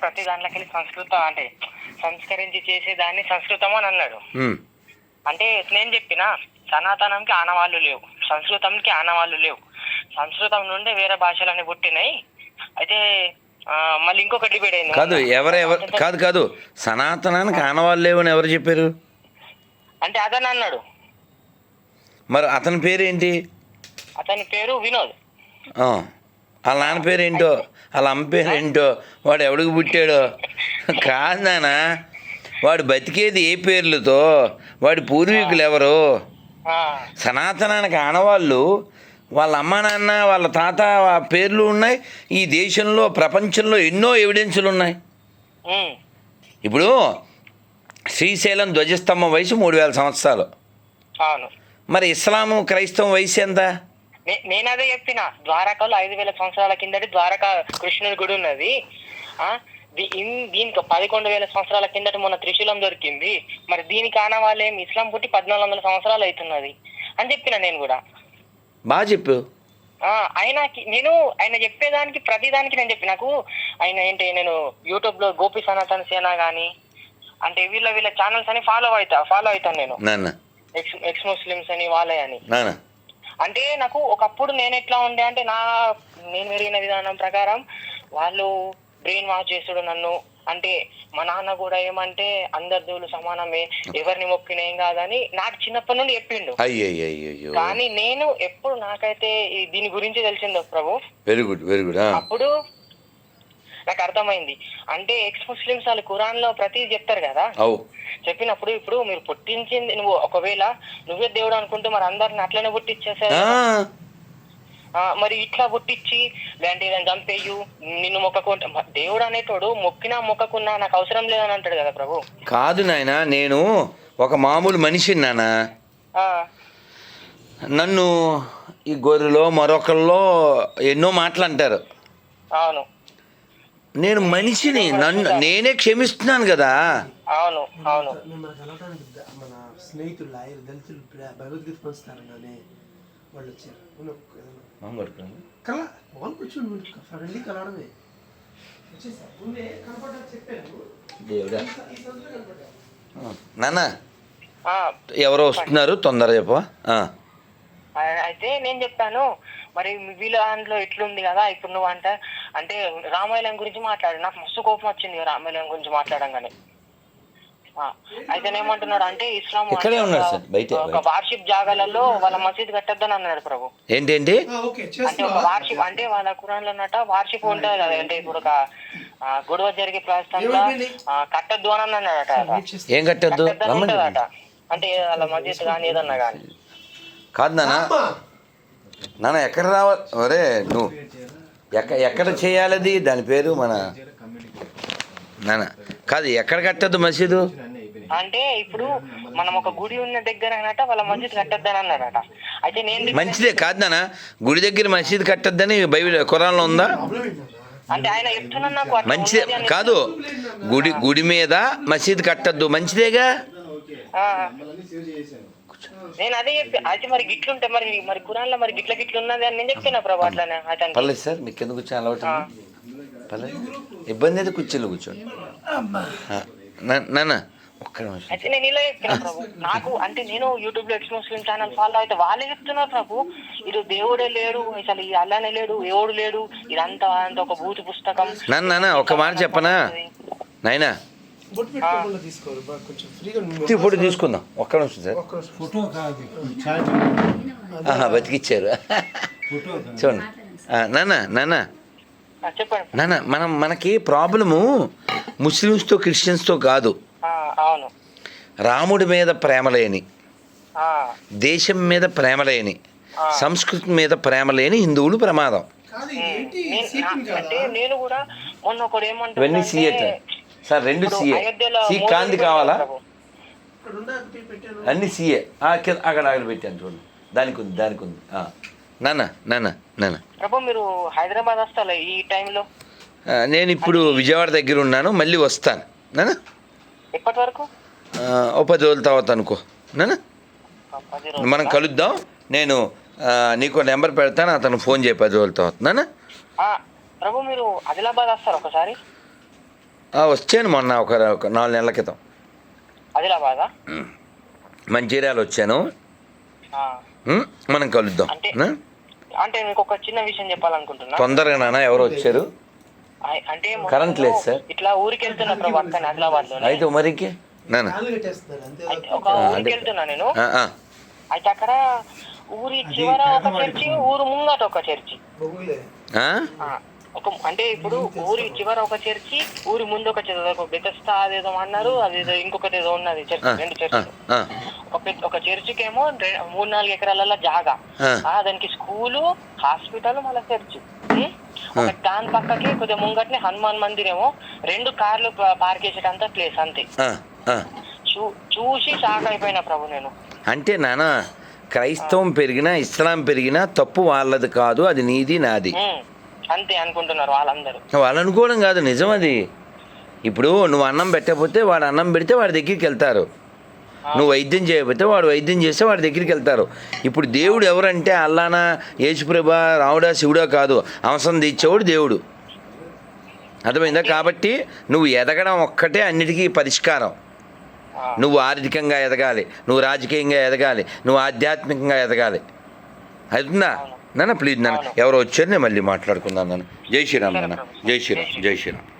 ప్రతి దాంట్లోకి సంస్కృతం అంటే సంస్కరించి చేసేదాన్ని సంస్కృతం అని అన్నాడు. అంటే నేను చెప్పిన సనాతనంకి ఆనవాళ్ళు లేవు సంస్కృతంకి ఆనవాళ్ళు లేవు. సంస్కృతం నుండి వేరే భాషలన్నీ పుట్టినాయి. అయితే మళ్ళీ ఇంకొక డిబేట్ అయింది. కాదు ఎవరెవరు కాదు కాదు. సనాతనానికి ఆనవాళ్ళు లేవని ఎవరు చెప్పారు? అంటే అతను అన్నాడు. మరి అతని పేరేంటి? అతని పేరు వినోద్. వాళ్ళ నాన్న పేరు ఏంటో వాళ్ళ అమ్మ పేరు ఏంటో వాడు ఎవడికి పుట్టాడో? కాదు నాన్న. వాడు బతికేది ఏ పేర్లతో? వాడి పూర్వీకులు ఎవరు? సనాతనానికి ఆనవాళ్ళు. వాళ్ళ అమ్మ నాన్న వాళ్ళ తాత పేర్లు ఉన్నాయి. ఈ దేశంలో ప్రపంచంలో ఎన్నో ఎవిడెన్సులు ఉన్నాయి. ఇప్పుడు శ్రీశైలం ధ్వజస్తంభం వయసు మూడు వేల సంవత్సరాలు. మరి ఇస్లాము క్రైస్తవం వయసు ఎంత? నేను అదే చెప్పిన ద్వారకాలో ఐదు వేల సంవత్సరాల కిందటి ద్వారకా కృష్ణుడి గుడి ఉన్నది. ఆ? దీనికి పదకొండు వేల సంవత్సరాల కిందట మొన్న త్రిశూలం దొరికింది. మరి దీనికి ఆనవాళ్ళేం ఇస్లాం పుట్టి పద్నాలుగు వందల సంవత్సరాలు అవుతున్నది. అని చెప్పిన నేను కూడా. బాగా చెప్పు. ఆ ఆయనకి నేను ఆయన చెప్పేదానికి ప్రతి దానికి నేను చెప్పి నాకు ఆయన ఏంటి నేను యూట్యూబ్లో గోపి సనాతన సేన గాని అంటే వీళ్ళ వీళ్ళ ఛానల్స్ అని ఫాలో అవుతా ఫాలో అవుతాను నేను. ఎక్స్ ఎక్స్ ముస్లిమ్స్ అని వాళ్ళే అని అంటే నాకు ఒకప్పుడు నేను ఎట్లా ఉండే అంటే నా నేను పెరిగిన విధానం ప్రకారం వాళ్ళు బ్రెయిన్ వాష్ చేసుడు నన్ను. అంటే మా నాన్న కూడా ఏమంటే అందరి దేవుళ్ళు సమానమే ఎవరిని మొక్కిన ఏం కాదని నాకు చిన్నప్పటి నుండి చెప్పిండు. కానీ నేను ఎప్పుడు నాకైతే దీని గురించి తెలిసిందో Prabhu? Very good very good అప్పుడు నాకు అర్థమైంది. అంటే ఎక్స్ ముస్లిమ్స్ వాళ్ళు ఖురాన్లో ప్రతి చెప్తారు కదా? చెప్పినప్పుడు ఇప్పుడు మీరు పుట్టించింది నువ్వు ఒకవేళ నువ్వే దేవుడు అనుకుంటే మరి అందరిని అట్లనే పుట్టించేసారు మరి ఇట్లా పుట్టించి లేదంటే నేను చంపేయు నిన్ను మొక్కకుంటా దేవుడు అనేటోడు మొక్కినా మొక్కకున్నా నాకు అవసరం లేదని అంటాడు కదా ప్రభు? కాదు నాయన నేను ఒక మామూలు మనిషిని నాన్న ఆ, నన్ను ఈ గొర్రెలో మరొకళ్ళలో ఎన్నో మాటలు అంటారు అవును. నేను మనిషిని నన్ను నేనే క్షమిస్తున్నాను కదా. అవును అవును. మిమ్మల్ని కలవడానికి ద- మన స్నేహితులు లాయర్ దళితులు భగవద్గీత పంచుతారని వాళ్ళు వచ్చారు కల వాళ్ళు కూర్చొని ఫ్రెండ్లీ కలవడమే. నాన్న ఆ, ఎవరో వస్తున్నారు తొందర చెప్పవా? అయితే నేను చెప్పాను మరి వీళ్ళ దాంట్లో ఎట్లుంది కదా ఇప్పుడు నువ్వు అంటే అంటే రామాయణం గురించి మాట్లాడు నాకు మస్తు కోపం వచ్చింది రామాయణం గురించి మాట్లాడంగానే. ఆ, అయితే ఏమంటున్నాడు అంటే ఇస్లాం ఒక- సార్, బయటే, ఒక బయట. వార్షిప్ జాగాలలో వాళ్ళ మసీద్ కట్టొద్దని అన్నాడు ప్రభు. ఓకే అంటే ఒక వార్షిప్ అంటే వాళ్ళ కురాన్లో ఉన్నట వార్షిప్ ఉంటుంది కదా అంటే ఇప్పుడు ఒక గొడవ జరిగే ప్రస్తుతంలో? కట్టద్దు అని అన్నాడట. ఏం కట్టద్దు? అంటే వాళ్ళ మసీద్ కానీ ఏదన్నా కానీ. కాదు నాన్న! నాన్న ఎక్కడ రావాలి ఒరే నువ్వు. ఎక్క ఎక్కడ చేయాలది? దాని పేరు మన నాన్న. కాదు ఎక్కడ కట్టద్దు మసీదు? అంటే ఇప్పుడు మనం ఒక గుడి ఉన్న దగ్గర అనట వాళ్ళ మసీద్ కట్టద్దని అన్నాడట అయితే నేను మంచిదే కాదు నాన్న. గుడి దగ్గర మసీదు కట్టద్దని బైబిల్ ఖురాన్లో ఉందా? అంటే ఆయన చెప్తున్నా నాకు మంచిదే కాదు. గుడి గుడి మీద మసీదు కట్టద్దు. మంచిదేగా? ఆ. నేను అదే చెప్పి అయితే మరి గిట్లుంటే మరి మరి కురాన్లో మరి గిట్ల గిట్ల ఉన్నది అని నేను చెప్తున్నా ప్రభు అట్లానే అతను పర్లేదు సార్ మీకు కింద కూర్చొని అలవాటు? పర్లేదు. ఇబ్బంది అయితే కుర్చీలో కూర్చోండి. నాన్న ఒక్క నిమిషం. అయితే నేను ఇలా చెప్తున్నా ప్రభు నాకు అంటే నేను యూట్యూబ్లో ఎక్స్ ముస్లిం ఛానల్ ఫాలో అయితే వాళ్ళే చెప్తున్నారు ప్రభు. ఇది దేవుడే లేడు అసలు ఈ అల్లానే లేడు ఎవడు లేడు ఇదంతా అంత ఒక భూతి పుస్తకం. నాన్న నాన్న ఒక మాట చెప్పనా? నాయనా ఇప్పుడు తీసుకుందాం. ఒక్క నిమిషం సార్. ఫోటో కాదు బతికిచ్చారు. ఫోటో. చూడండి. ఆ, నాన్న నాన్న. ఆ, చెప్పండి. నాన్న మనం మనకి ప్రాబ్లము ముస్లిమ్స్తో క్రిస్టియన్స్తో కాదు. ఆ, అవును. రాముడి మీద ప్రేమ లేని ఆ, దేశం మీద ప్రేమ లేని సంస్కృతి మీద ప్రేమ లేని హిందువులు ప్రమాదం. కాదు ఏంటి? నేను- సీక్రెట్ నా- కదా? అంటే నేను కూడా మొన్న ఒకడు ఇవన్నీ సీఏ ఏమంటున్నాడంటే సార్ రెండు సీఏ సి కాంతి కూడా కావాలా? అన్ని సీఏ కింద అక్కడ అక్కడ పెట్టాను చూడండి దానికి ఉంది దానికి ఉంది. ఆ. నాన్న నాన్న నాన్న. ప్రభు మీరు హైదరాబాద్ వస్తారా ఈ టైంలో? నేను ఇప్పుడు విజయవాడ దగ్గర ఉన్నాను మళ్ళీ వస్తాను. నాన్న? ఎప్పటి వరకు? ఆ, ఓ పది రోజుల తర్వాత అనుకో. నాన్న? మనం కలుద్దాం. నేను ఆ, నీకు నెంబర్ పెడతాను అతను ఫోన్ చేయి పది రోజుల తర్వాత. నాన్న? ఆ, ప్రభు మీరు ఆదిలాబాద్ వస్తారు ఒకసారి? వచ్చాను మొన్న ఒక ఒక నాలుగు నెలల క్రితం. ఆదిలాబాదా? మంచిర్యాల వచ్చాను? మనం కలుద్దాం. అంటే-? అంటే మీకు ఒక చిన్న విషయం చెప్పాలనుకుంటున్నా. తొందరగా నాన్న ఎవరు వచ్చారు? అంటే కరెంట్ లేదు సార్. ఇట్లా ఊరికి వెళ్తున్నా ప్రభు అక్కడ ఆదిలాబాద్లో అయితే మరికి నాన్న ఒక ఊరికి వెళ్తున్నా నేను. అయితే అక్కడ ఊరి చివర ఒక చర్చి ఊరు ముంగట ఒక చర్చి. బొగ్గులే ఆ? ఆ, ఒక అంటే ఇప్పుడు ఊరి చివర ఒక చర్చి ఊరి ముందు ఒక చర్చి బెతస్తా అదేదో అన్నారు అదేదో ఇంకొకటి ఏదో ఉన్నది చర్చి రెండు ఆ. ఒక ఒక చర్చికి ఏమో మూడు నాలుగు ఎకరాల జాగా. దానికి స్కూలు హాస్పిటల్ మళ్ళీ చర్చి. దాని పక్కకి కొద్దిగా ముంగట్నే హనుమాన్ మందిర్ ఏమో రెండు కార్లు పార్క్ చేసేటంత ప్లేస్ అంతే. చూసి షాక్ అయిపోయినా ప్రభు నేను. అంటే నాన్న క్రైస్తవం పెరిగినా ఇస్లాం పెరిగినా తప్పు వాళ్ళది కాదు అది నీది నాది. అంతే అనుకుంటున్నారు వాళ్ళందరూ. వాళ్ళు అనుకోవడం కాదు నిజం అది ఇప్పుడు నువ్వు అన్నం పెట్టకపోతే వాడు అన్నం పెడితే వాడి దగ్గరికి వెళ్తారు. నువ్వు వైద్యం చేయకపోతే వాడు వైద్యం చేస్తే వాడి దగ్గరికి వెళ్తారు. ఇప్పుడు దేవుడు ఎవరంటే అల్లానా యేసుప్రభ రావుడా శివుడా కాదు. అవసరం తీర్చేవాడు దేవుడు. అర్థమైందా? కాబట్టి నువ్వు ఎదగడం ఒక్కటే అన్నిటికీ పరిష్కారం. నువ్వు ఆర్థికంగా ఎదగాలి నువ్వు రాజకీయంగా ఎదగాలి నువ్వు ఆధ్యాత్మికంగా ఎదగాలి. అవుతుందా? నాన్న ప్లీజ్ నాన్న. ఎవరో వచ్చారు నేను మళ్ళీ మాట్లాడుకుందాం నాన్న. జై శ్రీరామ్ నాన్న. జై శ్రీరామ్ జై శ్రీరామ్.